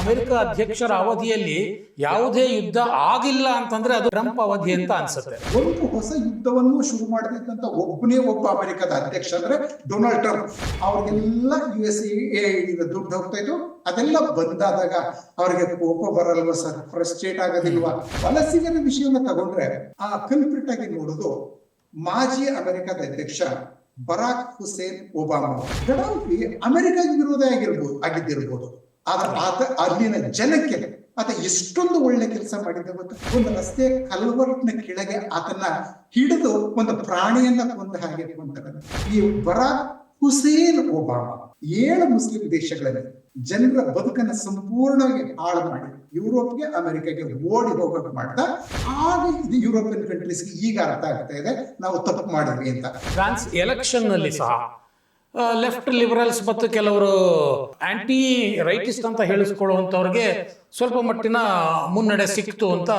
America ಅಧ್ಯಕ್ಷರ ಅವಧಿಯಲ್ಲಿ ಯಾವುದೇ ಯುದ್ಧ ಆಗಿಲ್ಲ ಅಂತಂದ್ರೆ ಅದು ಟ್ರಂಪ್ ಅವಧಿ ಅಂತ ಅನ್ಸುತ್ತೆ. ಒಂದು ಹೊಸ ಯುದ್ಧವನ್ನು ಶುರು ಮಾಡಿದಂತ ಒಬ್ಬನೇ ಒಬ್ಬ ಅಮೆರಿಕದ ಅಧ್ಯಕ್ಷ ಅಂದ್ರೆ ಡೊನಾಲ್ಡ್ ಟ್ರಂಪ್. ಅವ್ರಿಗೆಲ್ಲ ಯು ಎಸ್ ದುಡ್ಡು ಹೋಗ್ತಾ ಇತ್ತು. ಅದೆಲ್ಲ ಬಂದಾದಾಗ ಅವ್ರಿಗೆ ಕೋಪ ಬರಲ್ವಾ ಸರ್? ಫ್ರಸ್ಟ್ರೇಟ್ ಆಗೋದಿಲ್ವ? ವಲಸಿಗರ ವಿಷಯವನ್ನ ತಗೊಂಡ್ರೆ ಆ ಕನ್ಫ್ಲಿಕ್ಟ್ ಆಗಿ ನೋಡೋದು ಮಾಜಿ ಅಮೆರಿಕದ ಅಧ್ಯಕ್ಷ ಬರಾಕ್ ಹುಸೇನ್ ಒಬಾಮಾ. ಗಡಾಫಿ ಅಮೆರಿಕಾಗೆ ವಿರೋಧ ಆಗಿರ್ಬೋದು ಆಗಿದ್ದಿರ್ಬೋದು. ಆದ್ರೆ ಆತ ಅಲ್ಲಿನ ಜನಕ್ಕೆ, ಆತ ಎಷ್ಟೊಂದು ಒಳ್ಳೆ ಕೆಲಸ ಮಾಡಿದ್ದ ಗೊತ್ತಾ? ಒಂದು ರಸ್ತೆ ಕಲ್ವರ್ಟ್ನ ಕೆಳಗೆ ಆತನ ಹಿಡಿದು ಒಂದು ಪ್ರಾಣಿಯನ್ನ ಕೊಂದ ಹಾಗೆ ಈ ಬರಾಕ್ ಹುಸೇನ್ ಒಬಾಮಾ. ಏಳು ಮುಸ್ಲಿಂ ದೇಶಗಳಲ್ಲಿ ಜನರ ಬದುಕನ್ನ ಸಂಪೂರ್ಣವಾಗಿ ಹಾಳು ಮಾಡಿ ಯುರೋಪ್ಗೆ, ಅಮೆರಿಕಾಗೆ ಓಡಿ ಹೋಗೋಕೆ ಮಾಡ್ತಾ ಆಗ ಇದು ಯುರೋಪಿಯನ್ ಕಂಟ್ರೀಸ್ಗೆ ಈಗ ಅರ್ಥ ಆಗ್ತಾ ಇದೆ. ನಾವು ತಪ್ಪು ಮಾಡಿದ್ವಿ ಅಂತ. ಫ್ರಾನ್ಸ್ ಎಲೆಕ್ಷನ್ನಲ್ಲಿ ಸಹ ಲೆಫ್ಟ್ ಲಿಬರಲ್ಸ್ ಮತ್ತು ಕೆಲವರು ಆಂಟಿ ರೈಟಿಸ್ಟ್ ಅಂತ ಹೇಳಿಸ್ಕೊಳ್ಳುವಂಥವ್ರಿಗೆ ಸ್ವಲ್ಪ ಮಟ್ಟಿನ ಮುನ್ನಡೆ ಸಿಕ್ತು ಅಂತ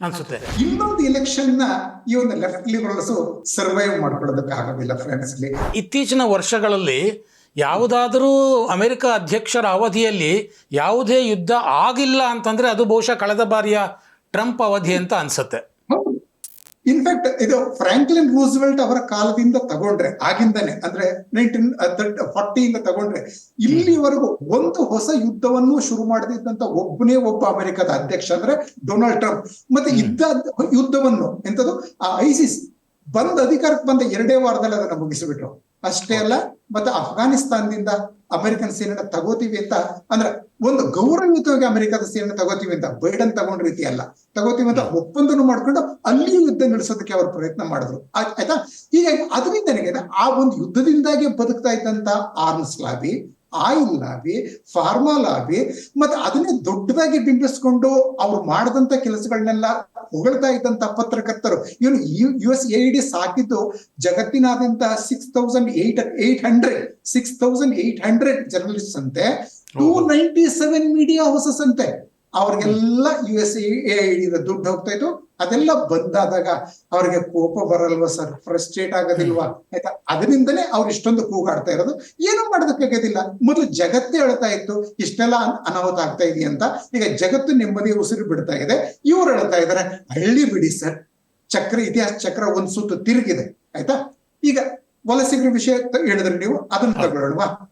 ಅನ್ಸುತ್ತೆ. ಇನ್ನೊಂದು ಎಲೆಕ್ಷನ್ನ ಈ ಒಂದು ಲೆಫ್ಟ್ ಲಿಬರಲ್ಸ್ ಸರ್ವೈವ್ ಮಾಡ್ಕೊಳ್ಳೋದಕ್ಕೆ ಆಗೋದಿಲ್ಲ ಫ್ರಾನ್ಸ್ ಅಲ್ಲಿ ಇತ್ತೀಚಿನ ವರ್ಷಗಳಲ್ಲಿ ಯಾವುದಾದರೂ ಅಮೆರಿಕ ಅಧ್ಯಕ್ಷರ ಅವಧಿಯಲ್ಲಿ ಯಾವುದೇ ಯುದ್ಧ ಆಗಿಲ್ಲ ಅಂತಂದ್ರೆ ಅದು ಬಹುಶಃ ಕಳೆದ ಬಾರಿಯ ಟ್ರಂಪ್ ಅವಧಿ ಅಂತ ಅನ್ಸುತ್ತೆ. ಇನ್ಫ್ಯಾಕ್ಟ್ ಇದು ಫ್ರಾಂಕ್ಲಿನ್ ರೂಸ್ವೆಲ್ಟ್ ಅವರ ಕಾಲದಿಂದ ತಗೊಂಡ್ರೆ ಆಗಿಂದಾನೆ ಅಂದ್ರೆ ನೈನ್ಟೀನ್ ಫಾರ್ಟಿಯಿಂದ ತಗೊಂಡ್ರೆ ಇಲ್ಲಿವರೆಗೂ ಒಂದು ಹೊಸ ಯುದ್ಧವನ್ನು ಶುರು ಮಾಡದಿದ್ದಂತ ಒಬ್ಬನೇ ಒಬ್ಬ ಅಮೆರಿಕದ ಅಧ್ಯಕ್ಷ ಅಂದ್ರೆ ಡೊನಾಲ್ಡ್ ಟ್ರಂಪ್ ಮತ್ತೆ ಇದ್ದ ಯುದ್ಧವನ್ನು ಎಂತದು? ಆ ಐಸಿಸ್ ಬಂದ ಅಧಿಕಾರಕ್ಕೆ ಬಂದ ಎರಡೇ ವಾರದಲ್ಲಿ ಅದನ್ನ ಮುಗಿಸಿಬಿಟ್ರು. ಅಷ್ಟೇ ಅಲ್ಲ ಮತ್ತೆ ಅಫ್ಘಾನಿಸ್ತಾನದಿಂದ ಅಮೆರಿಕನ್ ಸೇನೆನ ತಗೋತೀವಿ ಅಂತ ಅಂದ್ರೆ ಒಂದು ಗೌರವಯುತವಾಗಿ ಅಮೆರಿಕದ ಸೇನೆ ತಗೋತೀವಿ ಅಂತ ಬೈಡನ್ ತಗೊಂಡ ರೀತಿ ಅಲ್ಲ. ತಗೋತೀವಿ ಅಂತ ಒಪ್ಪಂದನು ಮಾಡ್ಕೊಂಡು ಅಲ್ಲಿಯೂ ಯುದ್ಧ ನಡೆಸೋದಕ್ಕೆ ಅವರು ಪ್ರಯತ್ನ ಮಾಡಿದ್ರು. ಆಯ್ತ್- ಈಗ ಅದರಿಂದ ಆ ಒಂದು ಯುದ್ಧದಿಂದಾಗಿ ಬದುಕ್ತಾ ಇದ್ದಂತ arms lobby oil lobby pharma lobby ಮತ್ತೆ ಅದನ್ನೇ ದೊಡ್ಡದಾಗಿ ಬಿಂಬಿಸ್ಕೊಂಡು ಅವ್ರು ಮಾಡಿದಂತ ಕೆಲಸಗಳನ್ನೆಲ್ಲ ಹೊಗಳ್ತಾ ಇದ್ದಂತ ಪತ್ರಕರ್ತರು. ಇವನು ಯು ಎಸ್ ಎ ಡಿ ಸಾಕಿದ್ದು ಜಗತ್ತಿನಾದ್ಯಂತ six thousand eight eight hundred six thousand eight hundred journalist ಅಂತೆ. Two ninety seven media houses ಅಂತೆ. ಅವ್ರಿಗೆಲ್ಲ ಯು ಎಸ್ ಎ ದುಡ್ಡು ಹೋಗ್ತಾ ಇತ್ತು. ಅದೆಲ್ಲ ಬಂದಾದಾಗ ಅವ್ರಿಗೆ ಕೋಪ ಬರಲ್ವಾ ಸರ್? ಫ್ರಸ್ಟ್ರೇಟ್ ಆಗೋದಿಲ್ವಾ? ಆಯ್ತಾ? ಅದರಿಂದನೇ ಅವ್ರು ಇಷ್ಟೊಂದು ಕೂಗಾಡ್ತಾ ಇರೋದು. ಏನು ಮಾಡೋದಕ್ಕಾಗೋದಿಲ್ಲ. ಮೊದಲು ಜಗತ್ತೇ ಹೇಳ್ತಾ ಇತ್ತು ಇಷ್ಟೆಲ್ಲ ಅನ್- ಅನಾಹುತ ಆಗ್ತಾ ಇದೆಯಾ ಅಂತ. ಈಗ ಜಗತ್ತು ನೆಮ್ಮದಿ ಉಸಿರು ಬಿಡ್ತಾ ಇದೆ. ಇವ್ರು ಹೇಳ್ತಾ ಇದಾರೆ ಹಳ್ಳಿ ಬಿಡಿ ಸರ್. ಚಕ್ರ ಇತಿಹಾಸ ಚಕ್ರ ಒಂದ್ ಸುತ್ತು ತಿರುಗಿದೆ. ಆಯ್ತಾ? ಈಗ ವಲಸಿಗರ ವಿಷಯ ಹೇಳಿದ್ರೆ ನೀವು ಅದನ್ನ ತಗೊಳ್ಳೋಣವಾ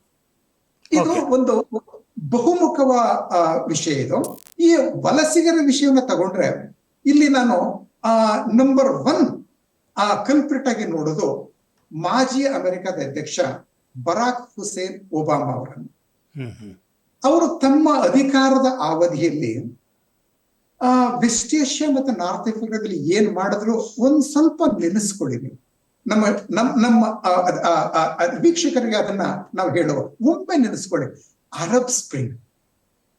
ಇದು ಒಂದು ಬಹುಮುಖವ ವಿಷಯ ಇದು. ಈ ವಲಸಿಗರ ವಿಷಯವನ್ನ ತಗೊಂಡ್ರೆ ಇಲ್ಲಿ ನಾನು ಆ ನಂಬರ್ ಒನ್ ಆ ಕಲ್ಪ್ರಿಟ್ ಆಗಿ ನೋಡೋದು ಮಾಜಿ ಅಮೆರಿಕದ ಅಧ್ಯಕ್ಷ ಬರಾಕ್ ಹುಸೇನ್ ಒಬಾಮಾ ಅವರನ್ನು. ಅವರು ತಮ್ಮ ಅಧಿಕಾರದ ಅವಧಿಯಲ್ಲಿ ಆ ವೆಸ್ಟ್ ಏಷ್ಯಾ ಮತ್ತು ನಾರ್ತ್ ಆಫ್ರಿಕಾದಲ್ಲಿ ಏನ್ ಮಾಡಿದ್ರು ಒಂದ್ ಸ್ವಲ್ಪ ನೆನೆಸ್ಕೊಳ್ಳಿ ನೀವು ನಮ್ಮ ನಮ್ಮ ನಮ್ಮ ವೀಕ್ಷಕರಿಗೆ ಅದನ್ನ ನಾವು ಹೇಳುವ ಒಮ್ಮೆ ನೆನೆಸ್ಕೊಳ್ಳಿ. ಅರಬ್ ಸ್ಪ್ರಿಂಗ್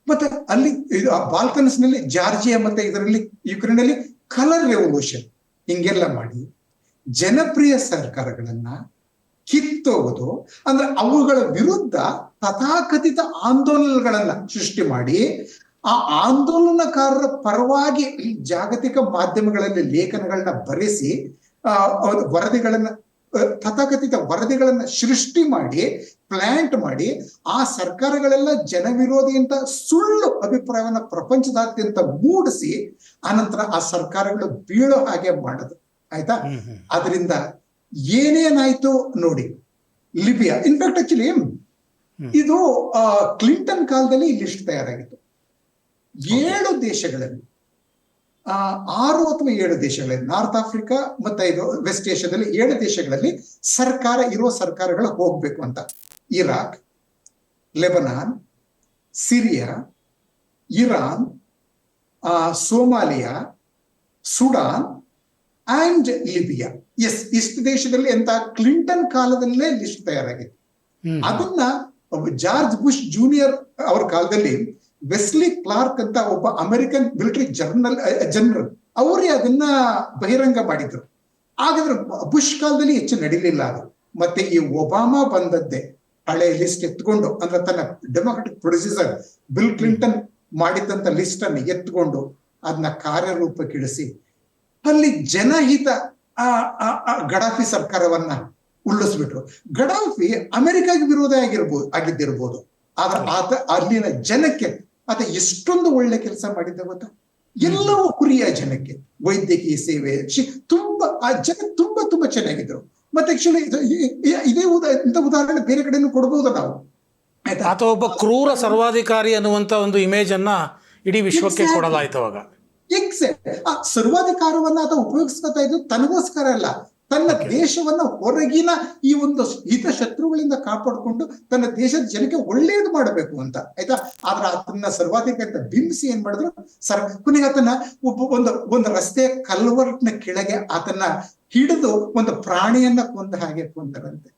ಮತ್ತೆ ಅಲ್ಲಿ ಇದು ಬಾಲ್ಕನ್ಸ್ನಲ್ಲಿ ಜಾರ್ಜಿಯಾ ಮತ್ತೆ ಇದರಲ್ಲಿ ಯುಕ್ರೇನ್ ಅಲ್ಲಿ ಕಲರ್ ರೆವಲ್ಯೂಷನ್. ಹಿಂಗೆಲ್ಲ ಮಾಡಿ ಜನಪ್ರಿಯ ಸರ್ಕಾರಗಳನ್ನ ಕಿತ್ತೋಗೋದು. ಅಂದ್ರೆ ಅವುಗಳ ವಿರುದ್ಧ ತಥಾಕಥಿತ ಆಂದೋಲನಗಳನ್ನ ಸೃಷ್ಟಿ ಮಾಡಿ ಆ ಆಂದೋಲನಕಾರರ ಪರವಾಗಿ ಜಾಗತಿಕ ಮಾಧ್ಯಮಗಳಲ್ಲಿ ಲೇಖನಗಳನ್ನ ಬರೆಸಿ ವರದಿಗಳನ್ನ ತಥಾಕಥಿತ ವರದಿಗಳನ್ನ ಸೃಷ್ಟಿ ಮಾಡಿ ಪ್ಲಾಂಟ್ ಮಾಡಿ ಆ ಸರ್ಕಾರಗಳೆಲ್ಲ ಜನವಿರೋಧಿ ಅಂತ ಸುಳ್ಳು ಅಭಿಪ್ರಾಯವನ್ನ ಪ್ರಪಂಚದಾದ್ಯಂತ ಮೂಡಿಸಿ ಆನಂತರ ಆ ಸರ್ಕಾರಗಳು ಬೀಳೋ ಹಾಗೆ ಮಾಡೋದು. ಆಯ್ತಾ? ಅದರಿಂದ ಏನೇನಾಯ್ತು ನೋಡಿ ಲಿಬಿಯಾ ಇನ್ಫ್ಯಾಕ್ಟ್ ಆಕ್ಚುಲಿ ಇದು ಕ್ಲಿಂಟನ್ ಕಾಲದಲ್ಲಿ ಲಿಸ್ಟ್ ತಯಾರಾಗಿತ್ತು. ಏಳು ದೇಶಗಳಲ್ಲಿ ಆರು ಅಥವಾ ಏಳು ದೇಶಗಳಲ್ಲಿ ನಾರ್ತ್ ಆಫ್ರಿಕಾ ಮತ್ತೆ ಇದು ವೆಸ್ಟ್ ಏಷ್ಯಾದಲ್ಲಿ ಏಳು ದೇಶಗಳಲ್ಲಿ ಸರ್ಕಾರ ಇರೋ ಸರ್ಕಾರಗಳು ಹೋಗ್ಬೇಕು ಅಂತ. Iraq Lebanon Syria Iran Somalia Sudan and Libya. Yes ಇಷ್ಟು ದೇಶದಲ್ಲಿ ಎಂತ ಕ್ಲಿಂಟನ್ ಕಾಲದಲ್ಲೇ ಲಿಸ್ಟ್ ತಯಾರಾಗಿತ್ತು. ಅದನ್ನ ಜಾರ್ಜ್ ಬುಷ್ ಜೂನಿಯರ್ ಅವರ ಕಾಲದಲ್ಲಿ ವೆಸ್ಲಿ ಕ್ಲಾರ್ಕ್ ಅಂತ ಒಬ್ಬ ಅಮೆರಿಕನ್ ಮಿಲಿಟರಿ ಜರ್ನಲ್ ಜನರಲ್, ಅವರೇ ಅದನ್ನ ಬಹಿರಂಗ ಮಾಡಿದ್ರು. ಹಾಗಾದ್ರೆ ಬುಷ್ ಕಾಲದಲ್ಲಿ ಹೆಚ್ಚು ನಡೀಲಿಲ್ಲ ಅದು. ಮತ್ತೆ ಈ ಒಬಾಮಾ ಬಂದದ್ದೇ ಹಳೆ ಲಿಸ್ಟ್ ಎತ್ಕೊಂಡು, ಅಂದ್ರೆ ತನ್ನ ಡೆಮೊಕ್ರೆಟಿಕ್ ಪ್ರೊಡ್ಯೂಸರ್ ಬಿಲ್ ಕ್ಲಿಂಟನ್ ಮಾಡಿದಂತ ಲಿಸ್ಟ್ ಅನ್ನು ಎತ್ಕೊಂಡು ಅದನ್ನ ಕಾರ್ಯರೂಪಕ್ಕಿಳಿಸಿ, ಅಲ್ಲಿ ಜನಹಿತ ಆ ಗಡಾಫಿ ಸರ್ಕಾರವನ್ನ ಉರುಳಿಸ್ಬಿಟ್ರು. ಗಡಾಫಿ ಅಮೆರಿಕಾಗೆ ವಿರೋಧ ಆಗಿರ್ಬೋದು ಆಗಿದ್ದಿರ್ಬೋದು. ಆದ್ರೆ ಆತ ಅಲ್ಲಿನ ಜನಕ್ಕೆ ಆತ ಎಷ್ಟೊಂದು ಒಳ್ಳೆ ಕೆಲಸ ಮಾಡಿದ್ದ ಗೊತ್ತಾ? ಎಲ್ಲವೂ ಕುರಿಯ ಜನಕ್ಕೆ. ವೈದ್ಯಕೀಯ ಸೇವೆ ತುಂಬಾ ಆ ಜನ ತುಂಬಾ ತುಂಬಾ ಚೆನ್ನಾಗಿದ್ರು. ಮತ್ತೆ ಆಕ್ಚುಲಿ ಇದೇ ಇಂಥ ಉದಾಹರಣೆ ಬೇರೆ ಕಡೆನೂ ಕೊಡಬಹುದು ನಾವು? ಆಯ್ತಾ? ಆತ ಒಬ್ಬ ಕ್ರೂರ ಸರ್ವಾಧಿಕಾರಿ ಅನ್ನುವಂತ ಒಂದು ಇಮೇಜ್ ಅನ್ನ ಇಡೀ ವಿಶ್ವಕ್ಕೆ. ಕೊಡಲಾಯ್ತು ಅವಾಗ. ಎಕ್ಸಾಕ್ಟ್ ಆ ಸರ್ವಾಧಿಕಾರವನ್ನ ಆತ ಉಪಯೋಗಿಸ್ಕೊತಾ ಇದ್ದು ತನಗೋಸ್ಕರ ಅಲ್ಲ. ತನ್ನ ದೇಶವನ್ನ ಹೊರಗಿನ ಈ ಒಂದು ಹಿತ ಶತ್ರುಗಳಿಂದ ಕಾಪಾಡಿಕೊಂಡು ತನ್ನ ದೇಶದ ಜನಕ್ಕೆ ಒಳ್ಳೇದು ಮಾಡಬೇಕು ಅಂತ ಆಯ್ತಾ? ಆದ್ರೆ ಅದನ್ನ ಸರ್ವಾಧಿಕ ಅಂತ ಬಿಂಬಿಸಿ ಏನ್ ಮಾಡಿದ್ರು? ಸರ್ ಕೊನೆಗೆ ಆತನ ಒಬ್ಬ ಒಂದು ಒಂದು ರಸ್ತೆ ಕಲ್ವರ್ಟ್ನ ಕೆಳಗೆ ಆತನ ಹಿಡಿದು ಒಂದು ಪ್ರಾಣಿಯನ್ನ ಕೊಂದ ಹಾಗೆ ಕೊಂದರಂತೆ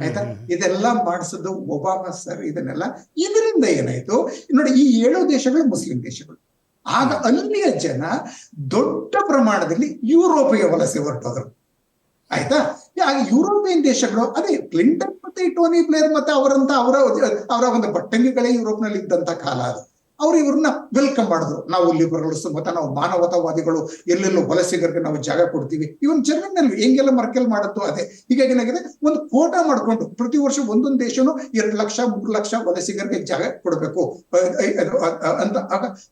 ಆಯ್ತಾ? ಇದೆಲ್ಲ ಮಾಡಿಸೋದು ಒಬಾಮಾ ಸರ್ ಇದನ್ನೆಲ್ಲ. ಇದರಿಂದ ಏನಾಯ್ತು? ನೋಡಿ ಈ ಏಳು ದೇಶಗಳು ಮುಸ್ಲಿಂ ದೇಶಗಳು. ಆಗ ಅಲ್ಲಿಯ ಜನ ದೊಡ್ಡ ಪ್ರಮಾಣದಲ್ಲಿ ಯುರೋಪಿಗೆ ವಲಸೆ ಹೊರಟೋದ್ರು. ಆಯ್ತಾ? ಯುರೋಪಿಯನ್ ದೇಶಗಳು, ಅದೇ ಕ್ಲಿಂಟನ್ ಮತ್ತೆ ಟೋನಿ ಬ್ಲೇರ್ ಮತ್ತೆ ಅವರಂತ ಅವರ ಅವರ ಒಂದು ಬಟ್ಟಂಗಿಗಳೇ ಯುರೋಪ್ನಲ್ಲಿ ಇದ್ದಂತ ಕಾಲ ಅದು. ಅವ್ರು ಇವ್ರನ್ನ ವೆಲ್ಕಮ್ ಮಾಡಿದ್ರು. ನಾವು ಲಿಬರಲ್ಸ್ ಮತ್ತೆ ನಾವು ಮಾನವತಾವಾದಿಗಳು, ಎಲ್ಲೆಲ್ಲೋ ವಲಸಿಗರಿಗೆ ನಾವು ಜಾಗ ಕೊಡ್ತೀವಿ. ಇವನ್ ಜರ್ಮನಿನಲ್ಲಿ ಹೆಂಗೆಲ್ಲ ಮರ್ಕೆಲ್ ಮಾಡುತ್ತೋ ಅದೇ. ಹೀಗಾಗಿ ಏನಾಗಿದೆ? ಒಂದು ಕೋಟಾ ಮಾಡ್ಕೊಂಡು ಪ್ರತಿ ವರ್ಷ ಒಂದೊಂದು ದೇಶನು ಎರಡು ಲಕ್ಷ, ಮೂರು ಲಕ್ಷ ವಲಸಿಗರಿಗೆ ಜಾಗ ಕೊಡಬೇಕು. ಅಂತ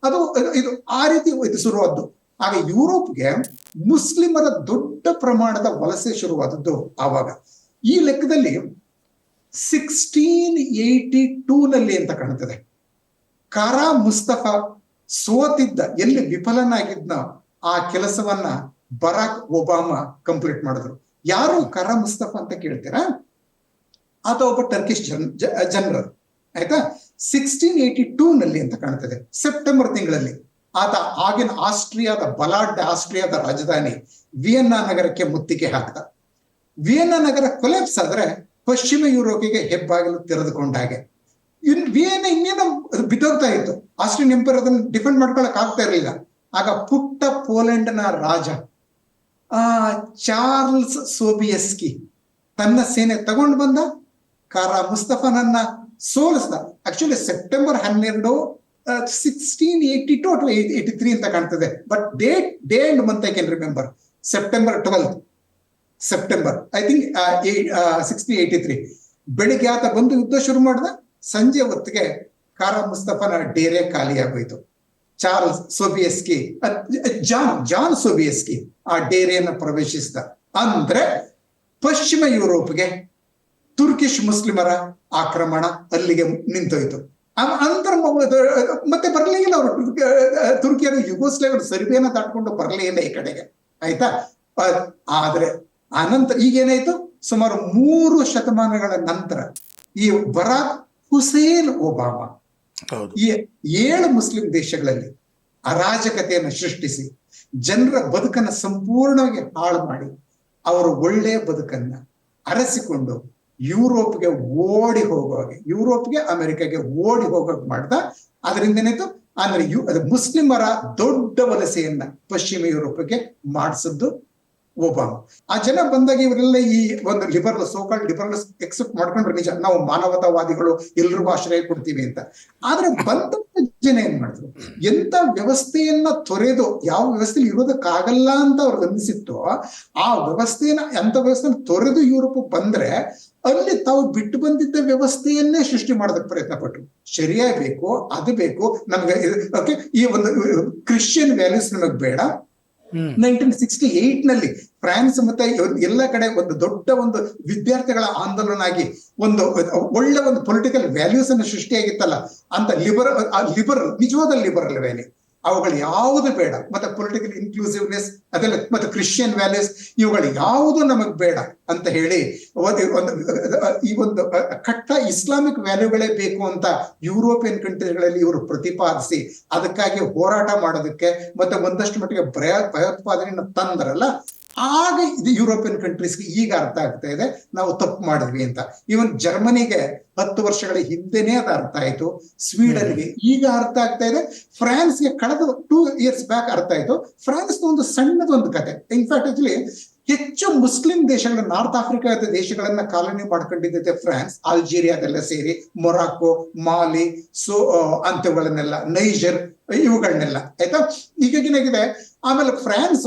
ಅದು- ಇದು ಆ ರೀತಿ ಇದು ಶುರುವಾದ್ದು. ಆಗ ಯುರೋಪ್ಗೆ ಮುಸ್ಲಿಮರ ದೊಡ್ಡ ಪ್ರಮಾಣದ ವಲಸೆ ಶುರುವಾದದ್ದು ಆವಾಗ. ಈ ಲೆಕ್ಕದಲ್ಲಿ ಸಿಕ್ಸ್ಟೀನ್ ಏಯ್ಟಿ ಟೂ ನಲ್ಲಿ ಅಂತ ಕಾಣ್ತದೆ ಕಾರಾ ಮುಸ್ತಫಾ ಸೋತಿದ್ದ, ಎಲ್ಲಿ ವಿಫಲನಾಗಿದ್ನ ಆ ಕೆಲಸವನ್ನ ಬರಾಕ್ ಒಬಾಮಾ ಕಂಪ್ಲೀಟ್ ಮಾಡಿದ್ರು. ಯಾರು ಕರಾ ಮುಸ್ತಫಾ ಅಂತ ಕೇಳ್ತೀರಾ? ಆತ ಒಬ್ಬ ಟರ್ಕಿಶ್ ಜನ್ ಜನರಲ್ ಆಯ್ತಾ? ಸಿಕ್ಸ್ಟೀನ್ ಏಯ್ಟಿ ಟೂ ನಲ್ಲಿ ಅಂತ ಕಾಣ್ತದೆ ಸೆಪ್ಟೆಂಬರ್ ತಿಂಗಳಲ್ಲಿ. ಆತ ಆಗಿನ ಆಸ್ಟ್ರಿಯಾದ ಬಲಾಢ್ಯ ಆಸ್ಟ್ರಿಯಾದ ರಾಜಧಾನಿ ವಿಯೆನ್ನಾ ನಗರಕ್ಕೆ ಮುತ್ತಿಗೆ ಹಾಕ್ದ. ವಿಯೆನ್ನಾ ನಗರ ಕೊಲೆಪ್ಸ್ ಆದ್ರೆ ಪಶ್ಚಿಮ ಯುರೋಪಿಗೆ ಹೆಬ್ಬಾಗಿಲು ತೆರೆದುಕೊಂಡ ಹಾಗೆ. ಇನ್ ವಿಯೆನ್ನ ಇನ್ನೇನೋ ಬಿದ್ದೋಗ್ತಾ ಇತ್ತು. ಆಸ್ಟ್ರಿಯನ್ ಎಂಪೈರ್ ಅದನ್ನ ಡಿಫೆಂಡ್ ಮಾಡ್ಕೊಳಕ್ ಆಗ್ತಾ ಇರಲಿಲ್ಲ. ಆಗ ಪುಟ್ಟ ಪೋಲೆಂಡ್ನ ರಾಜ, ಆ, ಚಾರ್ಲ್ಸ್ ಸೋಬಿಯಸ್ಕಿ ತನ್ನ ಸೇನೆ ತಗೊಂಡು ಬಂದ ಕಾರ ಮುಸ್ತಫನನ್ನ ಸೋಲಿಸ್ದ. ಆಕ್ಚುಲಿ ಸೆಪ್ಟೆಂಬರ್ ಹನ್ನೆರಡು ಸಿಕ್ಸ್ಟೀನ್ ಏಯ್ಟಿ ಟು ಅಥವಾ ಏಯ್ಟಿ ತ್ರೀ ಅಂತ ಕಾಣ್ತದೆ. But date day and month I can remember September twelfth September I think sixteen eighty three ಬೆಳಿಗ್ಗೆ ಆತ ಬಂದು ಯುದ್ಧ ಶುರು ಮಾಡಿದ. ಸಂಜೆ ಹೊತ್ತಿಗೆ ಕಾರ ಮುಸ್ತಫನ ಡೇರೆ ಖಾಲಿಯಾಗೋಯ್ತು Charles Sobieski John John Sobieski ಆ ಡೇರೆಯನ್ನು ಪ್ರವೇಶಿಸಿದ. ಅಂದ್ರೆ ಪಶ್ಚಿಮ ಯುರೋಪ್ಗೆ ತುರ್ಕಿಶ್ ಮುಸ್ಲಿಮರ ಆಕ್ರಮಣ ಅಲ್ಲಿಗೆ ನಿಂತೋಯ್ತು. ಆ- ಅಂತರ ಮತ್ತೆ ಬರಲೇ ಇಲ್ಲ ಅವರು ತುರ್ಕಿಯರು ಯುಗೋಸ್ಲೇವರು ಸರ್ಬಿಯನ್ನ ದಾಟ್ಕೊಂಡು ಬರಲೇ ಇಲ್ಲ ಈ ಕಡೆಗೆ. ಆಯ್ತಾ? ಆದ್ರೆ ಅನಂತರ ಈಗೇನಾಯ್ತು? ಸುಮಾರು ಮೂರು ಶತಮಾನಗಳ ನಂತರ ಈ ಬರಾಕ್ ಹುಸೇನ್ ಒಬಾಮಾ ಈ ಏಳು ಮುಸ್ಲಿಂ ದೇಶಗಳಲ್ಲಿ ಅರಾಜಕತೆಯನ್ನು ಸೃಷ್ಟಿಸಿ ಜನರ ಬದುಕನ್ನು ಸಂಪೂರ್ಣವಾಗಿ ಹಾಳು ಮಾಡಿ ಅವರು ಒಳ್ಳೆಯ ಬದುಕನ್ನ ಅರಸಿಕೊಂಡು ಯುರೋಪ್ಗೆ ಓಡಿ ಹೋಗುವಾಗ ಯುರೋಪ್ಗೆ ಅಮೆರಿಕಾಗೆ ಓಡಿ ಹೋಗೋಕೆ ಮಾಡ್ದ. ಅದರಿಂದ ಏನಾಯ್ತು ಅಂದ್ರೆ ಯು, ಅದು ಮುಸ್ಲಿಮರ ದೊಡ್ಡ ವಲಸೆಯನ್ನ ಪಶ್ಚಿಮ ಯುರೋಪ್ಗೆ ಮಾಡಿಸಿದ್ದು. ಒಬಾಮ ಆ ಜನ ಬಂದಾಗ ಇವರೆಲ್ಲ ಈ ಒಂದು ಲಿಬರಲ್ ಸೋಕಾಲ್ ಲಿಬರಲ್ ಎಕ್ಸೆಪ್ಟ್ ಮಾಡ್ಕೊಂಡ್ರೆ ನಿಜ, ನಾವು ಮಾನವತಾವಾದಿಗಳು, ಎಲ್ರಿಗೂ ಆಶ್ರಯ ಕೊಡ್ತೀವಿ ಅಂತ. ಆದ್ರೆ ಬಂದ ಜನ ಏನ್ ಮಾಡಿದ್ರು? ಎಂತ ವ್ಯವಸ್ಥೆಯನ್ನ ತೊರೆದು, ಯಾವ ವ್ಯವಸ್ಥೆಯಲ್ಲಿ ಇರೋದಕ್ಕಾಗಲ್ಲ ಅಂತ ಅವ್ರಿಗೆ ಅನ್ಸಿತ್ತೋ, ಆ ವ್ಯವಸ್ಥೆಯನ್ನ, ಎಂತ ವ್ಯವಸ್ಥೆ ತೊರೆದು ಯುರೋಪ್ ಬಂದ್ರೆ, ಅಲ್ಲಿ ತಾವು ಬಿಟ್ಟು ಬಂದಿದ್ದ ವ್ಯವಸ್ಥೆಯನ್ನೇ ಸೃಷ್ಟಿ ಮಾಡೋದಕ್ಕೆ ಪ್ರಯತ್ನ ಪಟ್ರು. ಸರಿಯಾಗಿ ಬೇಕು, ಅದು ಬೇಕು, ನಮ್ಗೆ, ಓಕೆ, ಈ ಒಂದು, ಕ್ರಿಶ್ಚಿಯನ್ ವ್ಯಾಲ್ಯೂಸ್ ನಮಗ್ ಬೇಡ ನೈನ್ಟೀನ್ ಸಿಕ್ಸ್ಟಿ ಏಟ್ನಲ್ಲಿ ಫ್ರಾನ್ಸ್ ಮತ್ತೆ ಎಲ್ಲ ಕಡೆ ಒಂದು ದೊಡ್ಡ ಒಂದು ವಿದ್ಯಾರ್ಥಿಗಳ ಆಂದೋಲನ ಆಗಿ ಒಂದು ಒಳ್ಳೆ ಒಂದು ಪೊಲಿಟಿಕಲ್ ವ್ಯಾಲ್ಯೂಸ್ ಅನ್ನು ಸೃಷ್ಟಿಯಾಗಿತ್ತಲ್ಲ. ಅಂತ ಲಿಬರಲ್ ಲಿಬರಲ್ ನಿಜವಾದ ಲಿಬರಲ್ ವ್ಯಾಲ್ಯೂ ಅವುಗಳು ಯಾವುದು ಬೇಡ. ಮತ್ತೆ ಪೊಲಿಟಿಕಲ್ ಇನ್ಕ್ಲೂಸಿವ್ನೆಸ್ ಅದೆಲ್ಲ ಮತ್ತೆ ಕ್ರಿಶ್ಚಿಯನ್ ವ್ಯಾಲ್ಯೂಸ್ ಇವುಗಳು ಯಾವುದು ನಮಗ್ ಬೇಡ ಅಂತ ಹೇಳಿ ಒಂದು, ಈ ಒಂದು, ಕಟ್ಟ ಇಸ್ಲಾಮಿಕ್ ವ್ಯಾಲ್ಯೂಗಳೇ ಬೇಕು ಅಂತ ಯುರೋಪಿಯನ್ ಕಂಟ್ರಿಗಳಲ್ಲಿ ಇವರು ಪ್ರತಿಪಾದಿಸಿ ಅದಕ್ಕಾಗಿ ಹೋರಾಟ ಮಾಡೋದಕ್ಕೆ ಮತ್ತೆ ಒಂದಷ್ಟು ಮಟ್ಟಿಗೆ ಭಯ, ಭಯೋತ್ಪಾದನೆಯನ್ನು ತಂದ್ರಲ್ಲ ಆಗ ಇದು ಯುರೋಪಿಯನ್ ಕಂಟ್ರೀಸ್ಗೆ ಈಗ ಅರ್ಥ ಆಗ್ತಾ ಇದೆ ನಾವು ತಪ್ಪು ಮಾಡಿದ್ವಿ ಅಂತ. ಇವನ್ ಜರ್ಮನಿಗೆ ಹತ್ತು ವರ್ಷಗಳ ಹಿಂದೆನೇ ಅದು ಅರ್ಥ ಆಯ್ತು. ಸ್ವೀಡನ್ಗೆ ಈಗ ಅರ್ಥ ಆಗ್ತಾ ಇದೆ. ಫ್ರಾನ್ಸ್ಗೆ ಕಳೆದ ಟೂ ಇಯರ್ಸ್ ಬ್ಯಾಕ್ ಅರ್ಥ ಆಯ್ತು. ಫ್ರಾನ್ಸ್ ಒಂದು ಸಣ್ಣದೊಂದು ಕತೆ. ಇನ್ಫ್ಯಾಕ್ಟ್ ಆಕ್ಚುಲಿ ಹೆಚ್ಚು ಮುಸ್ಲಿಂ ದೇಶಗಳ ನಾರ್ತ್ ಆಫ್ರಿಕಾದ ದೇಶಗಳನ್ನ ಕಾಲನಿ ಮಾಡ್ಕೊಂಡಿದ್ದೆ ಫ್ರಾನ್ಸ್ ಅಲ್ಜೀರಿಯಾದೆಲ್ಲ ಸೇರಿ ಮೊರಾಕೋ ಮಾಲಿ ಸೊ ಅಂತವುಗಳನ್ನೆಲ್ಲ ನೈಜರ್ ಇವುಗಳನ್ನೆಲ್ಲ. ಆಯ್ತಾ? ಈಗ ಏನಾಗಿದೆ? ಆಮೇಲೆ ಫ್ರಾನ್ಸ್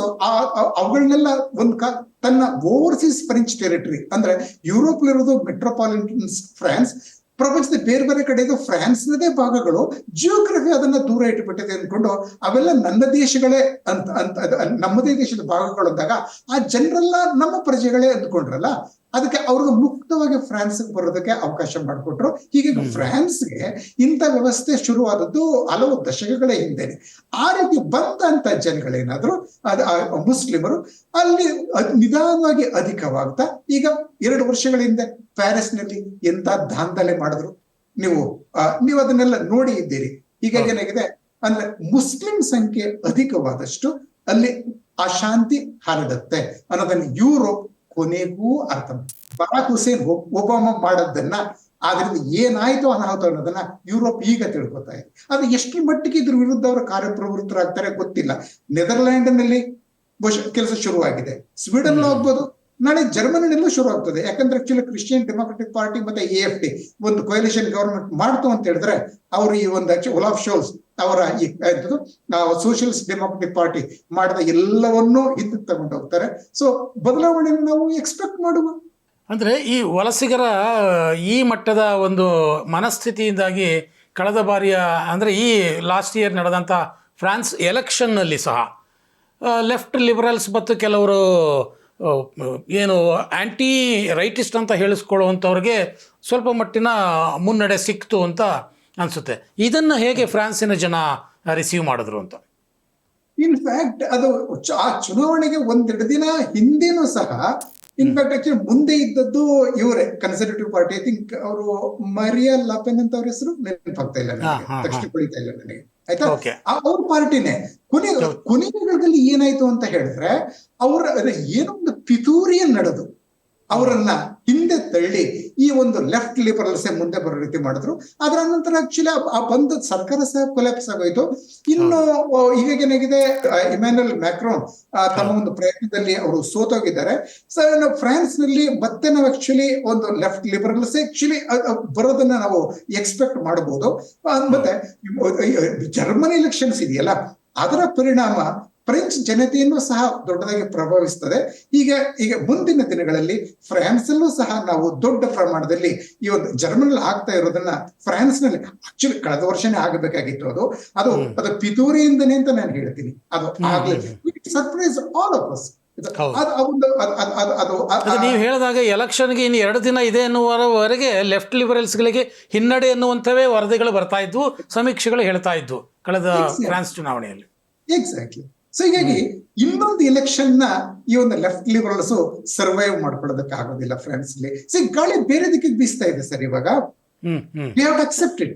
ಅವುಗಳನ್ನೆಲ್ಲ ಒಂದು ತನ್ನ ಓವರ್ಸೀಸ್ ಫ್ರೆಂಚ್ ಟೆರಿಟರಿ ಅಂದ್ರೆ ಯುರೋಪ್ ಇರೋದು ಮೆಟ್ರೋಪಾಲಿಟನ್ ಫ್ರಾನ್ಸ್ ಪ್ರಪಂಚದ ಬೇರೆ ಬೇರೆ ಕಡೆದು ಫ್ರಾನ್ಸ್ನದೇ ಭಾಗಗಳು ಜಿಯೋಗ್ರಫಿ ಅದನ್ನ ದೂರ ಇಟ್ಟುಬಿಟ್ಟಿದೆ ಅಂದ್ಕೊಂಡು ಅವೆಲ್ಲ ನನ್ನ ದೇಶಗಳೇ ಅಂತ ಅಂತ ನಮ್ಮದೇ ದೇಶದ ಭಾಗಗಳು ಅಂದಾಗ ಆ ಜನರೆಲ್ಲ ನಮ್ಮ ಪ್ರಜೆಗಳೇ ಅಂದ್ಕೊಂಡ್ರಲ್ಲ ಅದಕ್ಕೆ ಅವ್ರಿಗೆ ಮುಕ್ತವಾಗಿ ಫ್ರಾನ್ಸ್ ಬರೋದಕ್ಕೆ ಅವಕಾಶ ಮಾಡಿಕೊಟ್ರು. ಹೀಗೆ. ಫ್ರಾನ್ಸ್ಗೆ ಇಂಥ ವ್ಯವಸ್ಥೆ ಶುರುವಾದದ್ದು ಹಲವು ದಶಕಗಳ ಹಿಂದೆನೆ ಆ ರೀತಿ ಬಂದಂತ ಜನಗಳೇನಾದ್ರು ಅದ ಮುಸ್ಲಿಮರು ಅಲ್ಲಿ ನಿಧಾನವಾಗಿ ಅಧಿಕವಾಗ್ತಾ ಈಗ ಎರಡು ವರ್ಷಗಳ ಹಿಂದೆ ಪ್ಯಾರಿಸ್ನಲ್ಲಿ ಎಂತ ದಾಂಧಲೆ ಮಾಡಿದ್ರು. ನೀವು ನೀವು ಅದನ್ನೆಲ್ಲ ನೋಡಿ ಇದ್ದೀರಿ. ಈಗ ಏನಾಗಿದೆ? ಅಂದ್ರೆ ಮುಸ್ಲಿಂ ಸಂಖ್ಯೆ ಅಧಿಕವಾದಷ್ಟು ಅಲ್ಲಿ ಅಶಾಂತಿ ಹರಡುತ್ತೆ ಅನ್ನೋದನ್ನ ಯುರೋಪ್ ಕೊನೆಗೂ ಅರ್ಥ. ಬರಾಕ್ ಹುಸೇನ್ ಒಬಾಮ ಮಾಡದ್ದನ್ನ ಆದ್ರಿಂದ ಏನಾಯ್ತು ಅನಾಹುತ ಅನ್ನೋದನ್ನ ಯುರೋಪ್ ಈಗ ತಿಳ್ಕೊತಾ ಇದೆ ಅದು ಎಷ್ಟು ಮಟ್ಟಿಗೆ ಇದ್ರ ವಿರುದ್ಧ ಅವರು ಕಾರ್ಯಪ್ರವೃತ್ತರಾಗ್ತಾರೆ ಗೊತ್ತಿಲ್ಲ ನೆದರ್ಲ್ಯಾಂಡ್ನಲ್ಲಿ ನಲ್ಲಿ ಕೆಲಸ ಶುರುವಾಗಿದೆ ಸ್ವೀಡನ್ ಹ್ಮ್. ನಾಳೆ ಜರ್ಮನಿನಲ್ಲೂ ಶುರು ಆಗ್ತದೆ. ಯಾಕಂದ್ರೆ ಆಕ್ಚುಲಿ ಕ್ರಿಶ್ಚಿಯನ್ ಡೆಮೊಕ್ರೆಟಿಕ್ ಪಾರ್ಟಿ ಮತ್ತೆ ಎ ಎಫ್ ಡಿ ಒಂದು ಕೊಯಲೇಷನ್ ಗವರ್ಮೆಂಟ್ ಮಾಡ್ತು ಅಂತ ಹೇಳಿದ್ರೆ ಅವರು ಈ ಒಂದು ಒಲಾಫ್ ಶೋಲ್ಸ್ ಅವರ ಈ ಸೋಷಿಯಲಿಸ್ಟ್ ಡೆಮೊಕ್ರೆಟಿಕ್ ಪಾರ್ಟಿ ಮಾಡಿದ ಎಲ್ಲವನ್ನೂ ಹಿಂದಕ್ಕೆ ತಗೊಂಡು ಹೋಗ್ತಾರೆ. ಸೊ ಬದಲಾವಣೆಯನ್ನು ನಾವು ಎಕ್ಸ್ಪೆಕ್ಟ್ ಮಾಡುವ. ಅಂದ್ರೆ ಈ ವಲಸಿಗರ, ಈ ಮಟ್ಟದ ಒಂದು ಮನಸ್ಥಿತಿಯಿಂದಾಗಿ ಕಳೆದ ಬಾರಿಯ, ಅಂದರೆ ಈ ಲಾಸ್ಟ್ ಇಯರ್ ನಡೆದಂಥ ಫ್ರಾನ್ಸ್ ಎಲೆಕ್ಷನ್ನಲ್ಲಿ ಸಹ ಲೆಫ್ಟ್ ಲಿಬರಲ್ಸ್ ಮತ್ತು ಕೆಲವರು ಏನು ಆ್ಯಂಟಿ ರೈಟಿಸ್ಟ್ ಅಂತ ಹೇಳಿಸ್ಕೊಳ್ಳುವಂಥವ್ರಿಗೆ ಸ್ವಲ್ಪ ಮಟ್ಟಿನ ಮುನ್ನಡೆ ಸಿಕ್ತು ಅಂತ ಅನಿಸುತ್ತೆ. ಇದನ್ನು ಹೇಗೆ ಫ್ರಾನ್ಸಿನ ಜನ ರಿಸೀವ್ ಮಾಡಿದ್ರು ಅಂತ? ಇನ್ಫ್ಯಾಕ್ಟ್ ಅದು ಆ ಚುನಾವಣೆಗೆ ಒಂದೆರಡು ದಿನ ಹಿಂದೆನೂ ಸಹ ಇನ್ಫ್ಯಾಕ್ಟ್ ಆಕ್ಚುಲಿ ಮುಂದೆ ಇದ್ದದ್ದು ಇವರೇ ಕನ್ಸರ್ವೇಟಿವ್ ಪಾರ್ಟಿ ಐ ಥಿಂಕ್ ಅವರು ಮರಿಯಾ ಲಪೆನ್ ಅಂತ ಅವ್ರ ಹೆಸರು ನೆನಪಾಗ್ತಾ ಇಲ್ಲ ನನಗೆ ತಕ್ಷಣ ಕುಳಿತಾ ಇಲ್ಲ ನನಗೆ. ಆಯ್ತಾ? ಅವ್ರ ಪಾರ್ಟಿನೇ ಕೊನೆ ಕೊನೆ ಕೊನೆಗಳಲ್ಲಿ ಏನಾಯ್ತು ಅಂತ ಹೇಳಿದ್ರೆ ಅವರ ಏನೋ ಒಂದು ಪಿತೂರಿಯನ್ ನಡೆದು ಅವರನ್ನ ಹಿಂದೆ ತಳ್ಳಿ ಈ ಒಂದು ಲೆಫ್ಟ್ ಲಿಬರಲ್ಸ್ ಮುಂದೆ ಬರೋ ರೀತಿ ಮಾಡಿದ್ರು. ಅದರ ನಂತರ ಆಕ್ಚುಲಿ ಆ ಬಂದ ಸರ್ಕಾರ ಸಹ ಕೊಲ್ಯಾಪ್ಸ್ ಆಗೋಯ್ತು. ಇನ್ನು ಈಗ ಏನಾಗಿದೆ? ಇಮ್ಯಾನ್ಯಲ್ ಮ್ಯಾಕ್ರೋನ್ ತಮ್ಮ ಒಂದು ಪ್ರಯತ್ನದಲ್ಲಿ ಅವರು ಸೋತೋಗಿದ್ದಾರೆ. ಸೊ ನಾವು ಫ್ರಾನ್ಸ್ನಲ್ಲಿ ಮತ್ತೆ ನಾವು ಆಕ್ಚುಲಿ ಒಂದು ಲೆಫ್ಟ್ ಲಿಬರಲ್ಸ್ ಆಕ್ಚುಲಿ ಬರೋದನ್ನ ನಾವು ಎಕ್ಸ್ಪೆಕ್ಟ್ ಮಾಡಬಹುದು ಮತ್ತೆ ಜರ್ಮನಿ ಎಲೆಕ್ಷನ್ಸ್ ಇದೆಯಲ್ಲ ಅದರ ಪರಿಣಾಮ ಫ್ರೆಂಚ್ ಜನತೆಯನ್ನು ಸಹ ದೊಡ್ಡದಾಗಿ ಪ್ರಭಾವಿಸ್ತದೆ. ಈಗ ಈಗ ಮುಂದಿನ ದಿನಗಳಲ್ಲಿ ಫ್ರಾನ್ಸ್ ಅಲ್ಲೂ ಸಹ ನಾವು ದೊಡ್ಡ ಪ್ರಮಾಣದಲ್ಲಿ ಈ ಒಂದು ಜರ್ಮನಿ ಆಗ್ತಾ ಇರೋದನ್ನ ಫ್ರಾನ್ಸ್ನಲ್ಲಿ ಆಕ್ಚುಲಿ ಕಳೆದ ವರ್ಷನೇ ಆಗಬೇಕಾಗಿತ್ತು ಅದು. ಅದು. ಅದು ಪಿತೂರಿಯಿಂದನೇ ಅಂತ ನಾನು ಹೇಳ್ತೀನಿ. ಅದು ಸರ್ಪ್ರೈಸ್ ಆಲ್ ಆಫ್ ಅಸ್ ನೀವು ಹೇಳಿದಾಗ ಎಲೆಕ್ಷನ್ಗೆ ಇನ್ನು ಎರಡು ದಿನ ಇದೆ ಎನ್ನುವವರೆಗೆ ಲೆಫ್ಟ್ ಲಿಬರಲ್ಸ್ಗಳಿಗೆ ಹಿನ್ನಡೆ ಎನ್ನುವಂಥವೇ ವರದಿಗಳು ಬರ್ತಾ ಇದ್ವು ಸಮೀಕ್ಷೆಗಳು ಹೇಳ್ತಾ ಇದ್ವು ಕಳೆದ ಫ್ರಾನ್ಸ್ ಚುನಾವಣೆಯಲ್ಲಿ. ಎಕ್ಸಾಕ್ಟ್ಲಿ ಸೊ ಹೀಗಾಗಿ ಇನ್ನೊಂದು ಎಲೆಕ್ಷನ್ನ ಈ ಒಂದು ಲೆಫ್ಟ್ ಲಿಬರಲ್ಸ್ ಸರ್ವೈವ್ ಮಾಡ್ಕೊಳ್ಳೋದಕ್ಕೆ ಆಗೋದಿಲ್ಲ ಫ್ರೆಂಡ್ಸ್ ಅಲ್ಲಿ ಸೊ ಗಾಳಿ ಬೇರೆ ದಿಕ್ಕಿಗೆ ಬೀಸ್ತಾ ಇದೆ ಸರ್ ಇವಾಗ. We have accepted